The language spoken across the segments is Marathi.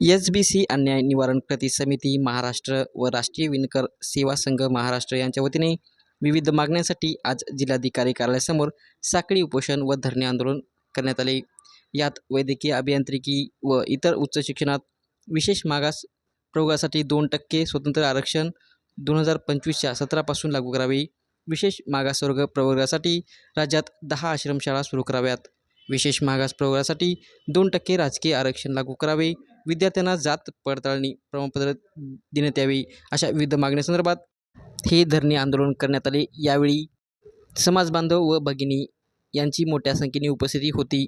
एस बी सी अन्याय निवारण कृती समिती महाराष्ट्र व राष्ट्रीय विणकर सेवा संघ महाराष्ट्र यांच्या वतीने विविध मागण्यांसाठी आज जिल्हाधिकारी कार्यालयासमोर साखळी उपोषण व धरणे आंदोलन करण्यात आले. यात वैद्यकीय अभियांत्रिकी व इतर उच्च शिक्षणात विशेष मागास प्रयोगासाठी दोन टक्के स्वतंत्र आरक्षण दोन हजार पंचवीसच्या सतरापासून लागू करावे. विशेष मागासवर्ग प्रवर्गासाठी राज्यात दहा आश्रमशाळा सुरू कराव्यात. विशेष मागास प्रवर्गासाठी दोन टक्के राजकीय आरक्षण लागू करावे. विद्यार्थ्यांना जात पडताळणी प्रमाणपत्र देण्यात यावी अशा विविध मागण्यासंदर्भात हे धरणे आंदोलन करण्यात आले. यावेळी समाजबांधव व भगिनी यांची मोठ्या संख्येने उपस्थिती होती.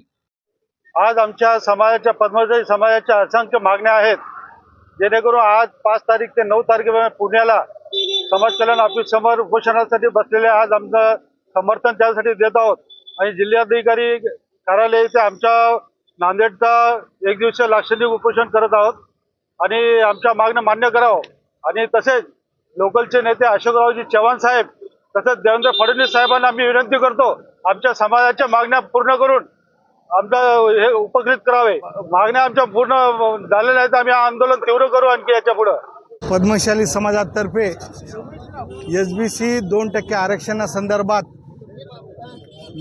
आज आमच्या समाजाच्या पद्मशाली समाजाच्या असंख्य मागण्या आहेत. जेणेकरून आज पाच तारीख ते नऊ तारखेपर्यंत पुण्याला समाज कल्याण ऑफिस समोर उपोषणासाठी बसलेले आज आमचं समर्थन त्यासाठी देत आहोत. आणि जिल्हाधिकारी कार्यालय इथे आमच्या नांदेडचा एक दिवसीय लाक्षणिक उपोषण करत आहोत. आणि आमच्या मागण्या मान्य करावं. आणि तसेच लोकलचे नेते अशोकरावजी चव्हाण साहेब तसेच देवेंद्र फडणवीस साहेबांना आम्ही विनंती करतो आमच्या समाजाच्या मागण्या पूर्ण करून आमचं हे उपकृत करावे. मागण्या आमच्या पूर्ण झालेल्या आहेत आम्ही आंदोलन तीव्र करू आणखी याच्या पुढं. पद्मशाली समाजातर्फे एस बी सी दोन टक्के आरक्षणासंदर्भात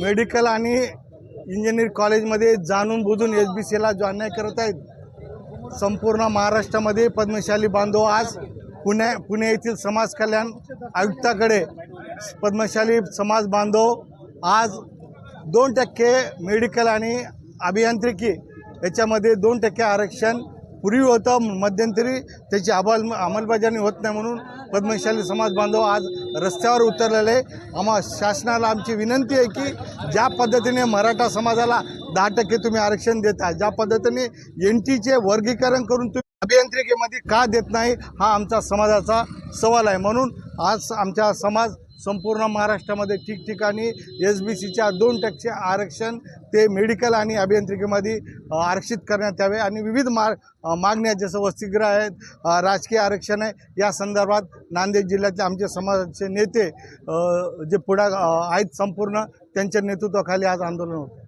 मेडिकल आणि इंजिनिअर कॉलेजमध्ये जाणून बुजून एस बी सीला जो अन्याय करत आहेत. संपूर्ण महाराष्ट्रामध्ये पद्मशाली बांधव आज पुणे पुणे येथील समाज कल्याण आयुक्ताकडे पद्मशाली समाज बांधव आज दोन टक्के मेडिकल आणि अभियांत्रिकी याच्यामध्ये दोन टक्के आरक्षण पूर्वी होतं मध्यंतरी त्याची अंमल अंमलबजावणी होत नाही म्हणून पद्मशाली समाज बांधव आज रस्त्यावर उतरलेले आम्हा शासनाला आमची विनंती आहे की ज्या पद्धतीने मराठा समाजाला दहा टक्के तुम्ही आरक्षण देता ज्या पद्धतीने एन टीचे वर्गीकरण करून तुम्ही अभियांत्रिकेमध्ये का देत नाही हा आमचा समाजाचा सवाल आहे. म्हणून आज आमचा समाज संपूर्ण महाराष्ट्रामध्ये ठिकठिकाणी एस बी सीच्या दोन टक्के आरक्षण ते मेडिकल आणि अभियांत्रिकीमध्ये आरक्षित करण्यात यावे आणि विविध मा मागण्या जसं वसतिगृह आहेत राजकीय आरक्षण आहे या संदर्भात नांदेड जिल्ह्यातले आमचे समाजाचे नेते जे पुढा आहेत संपूर्ण त्यांच्या नेतृत्वाखाली आज आंदोलन होतं.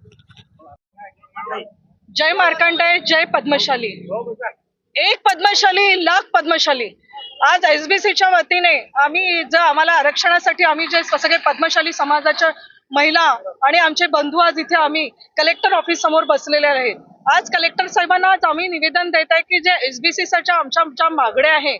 जय मार्कंडेय जय पद्मशाली. एक पद्मशाली लाख पद्मशाली. आज एस बी सीच्या वतीने आम्ही जर आम्हाला आरक्षणासाठी आम्ही जे सगळे पद्मशाली समाजाच्या महिला आणि आमचे बंधू आज इथे आम्ही कलेक्टर ऑफिस समोर बसलेले आहेत. आज कलेक्टर साहेबांना आज आम्ही निवेदन देत आहे की जे एस बी आमच्या आमच्या मागण्या आहे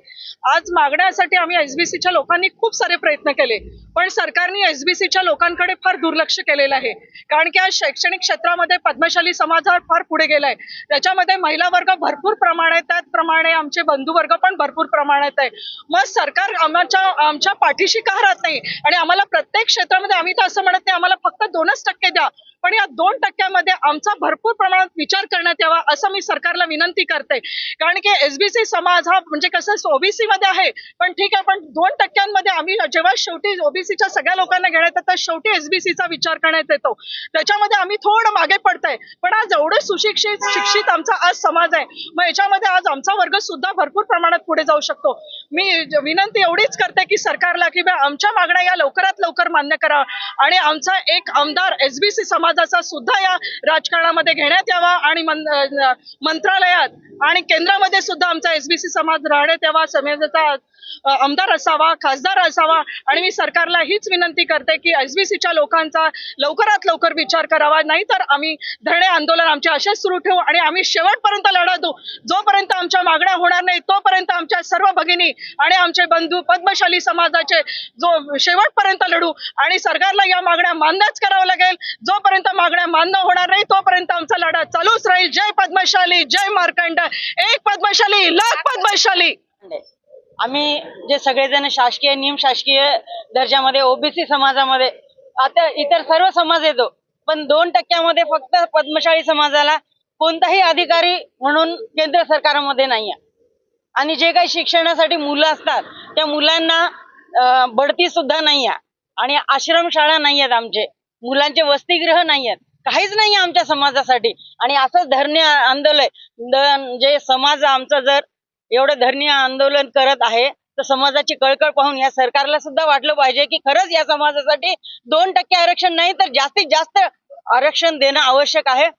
आज मागण्यासाठी आम्ही एस बी सीच्या लोकांनी खूप सारे प्रयत्न केले पण सरकारने एस बी सीच्या लोकांकडे फार दुर्लक्ष केलेलं आहे. कारण की आज शैक्षणिक क्षेत्रामध्ये पद्मशाली समाज हा फार पुढे गेलाय. त्याच्यामध्ये महिला वर्ग भरपूर प्रमाणात त्याचप्रमाणे आमचे बंधू वर्ग पण भरपूर प्रमाणात आहे. मग सरकार आमच्या आमच्या पाठीशी का राहत नाही? आणि आम्हाला प्रत्येक क्षेत्रामध्ये आम्ही तर असं म्हणत नाही आम्हाला फक्त दोनच टक्के द्या. पण या दोन टक्क्यामध्ये आमचा भरपूर प्रमाणात विचार करण्यात यावा असं मी सरकारला विनंती करते. कारण की एसबीसी समाज हा म्हणजे कसं ओबीसी मध्ये आहे पण ठीक आहे पण दोन टक्क्यांमध्ये आम्ही जेव्हा शेवटी ओबीसीच्या सगळ्या लोकांना घेण्यात येतात तर शेवटी एसबीसीचा विचार करण्यात येतो. त्याच्यामध्ये आम्ही थोडं मागे पडतंय पण आज एवढं सुशिक्षित शिक्षित आमचा आज समाज आहे. मग याच्यामध्ये आज आमचा वर्ग सुद्धा भरपूर प्रमाणात पुढे जाऊ शकतो. मी विनंती एवढीच करते की सरकारला की आमच्या मागण्या या लवकरात लवकर मान्य करा. आणि आमचा एक आमदार एसबीसी समाजाचा सुद्धा या राजकारणामध्ये घेण्यात यावा आणि मंत्रालयात आणि केंद्रामध्ये सुद्धा आमचा एसबीसी समाज राहण्यात यावा समाजाचा आमदार असावा खासदार असावा. आणि मी सरकारला हीच विनंती करते की एसबीसीच्या लोकांचा लवकरात लवकर विचार करावा. नाहीतर आम्ही धरणे आंदोलन आमचे असेच सुरू ठेवू आणि आम्ही शेवटपर्यंत लढा देऊ. जोपर्यंत आमच्या मागण्या होणार नाही तोपर्यंत आमच्या सर्व भगिनी आणि आमचे बंधू पद्मशाली समाजाचे जो शेवटपर्यंत लढू आणि सरकारला या मागण्या मान्यच करावं लागेल. जोपर्यंत मागण्या मान्य होणार नाही तोपर्यंत आमचा लढा चालूच राहील. जय पद्मशाली जय मार्कंड. एक पद्मशाली लाख पद्मशाली. आम्ही जे सगळेजण शासकीय निम शासकीय दर्जामध्ये ओबीसी समाजामध्ये आता इतर सर्व समाज येतो. पण दोन टक्क्यामध्ये फक्त पद्मशाली समाजाला कोणताही अधिकारी म्हणून केंद्र सरकारमध्ये नाही आहे आणि जे काही शिक्षणासाठी मुलं असतात त्या मुलांना बढती सुद्धा नाही आहे आणि आश्रमशाळा नाही आहेत आमचे. मुलांचे वसतिगृह नाही आहेत काहीच नाही आमच्या समाजासाठी. आणि असंच धरणे आंदोलन जे समाज आमचा जर एवढं धरणे आंदोलन करत आहे तर समाजाची कळकळ पाहून या सरकारला सुद्धा वाटलं पाहिजे की खरंच या समाजासाठी दोन टक्के आरक्षण नाही तर जास्तीत जास्त आरक्षण देणं आवश्यक आहे.